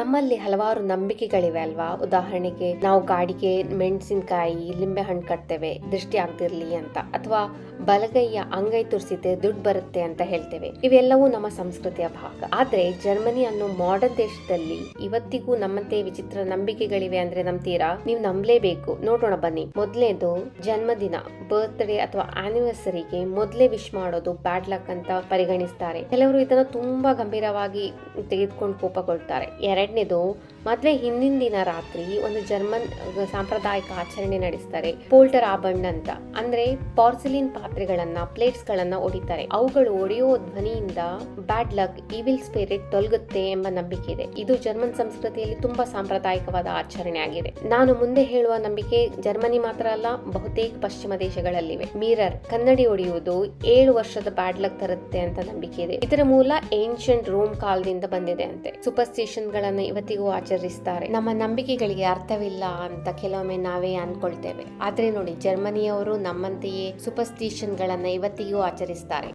ನಮ್ಮಲ್ಲಿ ಹಲವಾರು ನಂಬಿಕೆಗಳಿವೆ ಅಲ್ವಾ? ಉದಾಹರಣೆಗೆ ನಾವು ಗಾಡಿಗೆ ಮೆಣಸಿನಕಾಯಿ ಲಿಂಬೆ ಹಣ್ಣು ಕಟ್ತೇವೆ, ದೃಷ್ಟಿ ಆಗ್ತಿರ್ಲಿ ಅಂತ. ಅಥವಾ ಬಲಗೈಯ ಅಂಗೈ ತುರ್ಸಿದ್ರೆ ದುಡ್ಡು ಬರುತ್ತೆ ಅಂತ ಹೇಳ್ತೇವೆ. ಇವೆಲ್ಲವೂ ನಮ್ಮ ಸಂಸ್ಕೃತಿಯ ಭಾಗ. ಆದ್ರೆ ಜರ್ಮನಿ ಅನ್ನೋ ಮಾಡರ್ನ್ ದೇಶದಲ್ಲಿ ಇವತ್ತಿಗೂ ನಮ್ಮಂತೆ ವಿಚಿತ್ರ ನಂಬಿಕೆಗಳಿವೆ ಅಂದ್ರೆ ನಂಬ್ತೀರಾ? ನೀವು ನಂಬಲೇಬೇಕು. ನೋಡೋಣ ಬನ್ನಿ. ಮೊದಲೇದು ಜನ್ಮದಿನ ಬರ್ತ್ಡೇ ಅಥವಾ ಆನಿವರ್ಸರಿಗೆ ಮೊದಲೇ ವಿಶ್ ಮಾಡೋದು ಬ್ಯಾಡ್ ಲಕ್ ಅಂತ ಪರಿಗಣಿಸ್ತಾರೆ. ಕೆಲವರು ಇದನ್ನ ತುಂಬಾ ಗಂಭೀರವಾಗಿ ತೆಗೆದುಕೊಂಡು ಕೋಪಗೊಳ್ತಾರೆ. बैठने दो। ಮದ್ವೆ ಹಿಂದಿನ ದಿನ ರಾತ್ರಿ ಒಂದು ಜರ್ಮನ್ ಸಾಂಪ್ರದಾಯಿಕ ಆಚರಣೆ ನಡೆಸ್ತಾರೆ, ಪೋಲ್ಟರ್ ಆಬಂಡ್ ಅಂತ. ಅಂದ್ರೆ ಪಾರ್ಸಿಲಿನ್ ಪಾತ್ರೆಗಳನ್ನ ಪ್ಲೇಟ್ಸ್ ಗಳನ್ನ ಒಡಿತಾರೆ. ಅವುಗಳು ಒಡೆಯೋ ಧ್ವನಿಯಿಂದ ಬ್ಯಾಡ್ ಲಕ್, ಈವಿಲ್ ಸ್ಪಿರಿಟ್ ತೊಲಗುತ್ತೆ ಎಂಬ ನಂಬಿಕೆ ಇದೆ. ಇದು ಜರ್ಮನ್ ಸಂಸ್ಕೃತಿಯಲ್ಲಿ ತುಂಬಾ ಸಾಂಪ್ರದಾಯಿಕವಾದ ಆಚರಣೆ ಆಗಿದೆ. ನಾನು ಮುಂದೆ ಹೇಳುವ ನಂಬಿಕೆ ಜರ್ಮನಿ ಮಾತ್ರ ಅಲ್ಲ, ಬಹುತೇಕ ಪಶ್ಚಿಮ ದೇಶಗಳಲ್ಲಿವೆ. ಮಿರರ್, ಕನ್ನಡಿ ಒಡೆಯುವುದು ಏಳು ವರ್ಷದ ಬ್ಯಾಡ್ ಲಕ್ ತರುತ್ತೆ ಅಂತ ನಂಬಿಕೆ ಇದೆ. ಇದರ ಮೂಲ ಏನ್ಷಿಯಂಟ್ ರೋಮ್ ಕಾಲದಿಂದ ಬಂದಿದೆ ಅಂತೆ. ಸೂಪರ್ಸ್ಟಿಷನ್ ಗಳನ್ನ ಇವತ್ತಿಗೂ ಆಚರಿಸ್ತಾರೆ. ನಮ್ಮ ನಂಬಿಕೆಗಳಿಗೆ ಅರ್ಥವಿಲ್ಲ ಅಂತ ಕೆಲವೊಮ್ಮೆ ನಾವೇ ಅನ್ಕೊಳ್ತೇವೆ. ಆದ್ರೆ ನೋಡಿ, ಜರ್ಮನಿಯವರು ನಮ್ಮಂತೆಯೇ ಸೂಪರ್ಸ್ಟಿಷನ್ ಗಳನ್ನ ಇವತ್ತಿಗೂ ಆಚರಿಸ್ತಾರೆ.